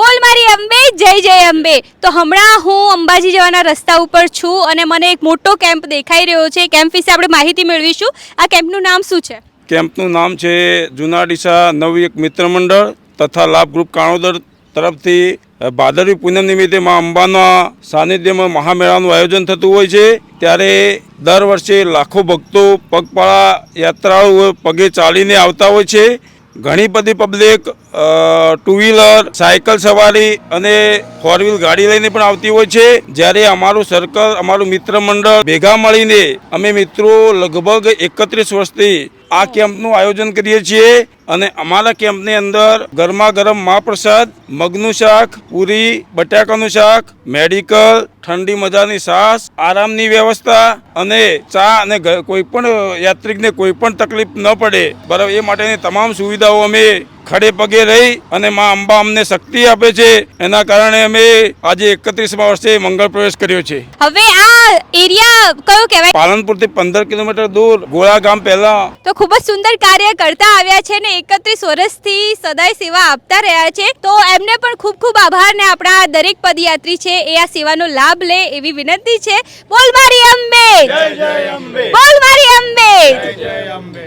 બોલ મારી અંબે, જય જય અંબે. તો હમણાં હું અંબાજી જવાના રસ્તા ઉપર છું અને મને એક મોટો કેમ્પ દેખાઈ રહ્યો છે. કેમ્પ વિશે આપણે માહિતી મેળવીશું. આ કેમ્પનું નામ શું છે? કેમ્પનું નામ છે જૂના ડીસા નવયુગ મિત્ર મંડળ તથા લાભ ગ્રુપ કાણોદર તરફથી ભાદરવી પૂનમ નિમિત્તે માં અંબાના સાનિધ્યમાં મહામેળાનું આયોજન થતું હોય છે. ત્યારે દર વર્ષે લાખો ભક્તો પગપાળા યાત્રાળુઓ પગે ચાલીને આવતા હોય છે. ઘણી બધી પબ્લિક ટુ વ્હીલર સાયકલ સવારી અને ફોર વ્હીલ ગાડી લઈને પણ આવતી હોય છે. જ્યારે અમારું સર્કલ અમારું મિત્ર મંડળ ભેગા મળીને અમે મિત્રો લગભગ એકત્રીસ વર્ષથી આ કેમ્પનું આયોજન કરીએ છીએ અને અમારા કેમ્પની અંદર ગરમા ગરમ મહાપ્રસાદ, મગનું શાક, પૂરી, બટાકાનું શાક, મેડિકલ ઠંડી મજાની સાસ આરામની વ્યવસ્થા અને ચા અને કોઈ પણ યાત્રિકને કોઈ પણ તકલીફ ન પડે. બરાબર એ માટેની તમામ સુવિધાઓ અમે ખડે પગે રહી અને મા અંબા અમને શક્તિ આપે છે. એના કારણે અમે આજે એકત્રીસમાં વર્ષે મંગળ પ્રવેશ કર્યો છે. હવે આ એરિયા કયો કહેવાય? પાલનપુરથી પંદર કિલોમીટર દૂર ગોળા ગામ પહેલા. તો ખૂબ જ સુંદર કાર્ય કરતા આવ્યા છે ને એકત્રીસ વર્ષથી સદાય સેવા આપતા રહ્યા છે. તો એમને પણ ખૂબ ખૂબ આભાર ને આપણા દરેક પદયાત્રી છે એ આ સેવાનો લાભ લે એવી વિનંતી છે. બોલ મારી અંબે. બોલ મારી અંબે.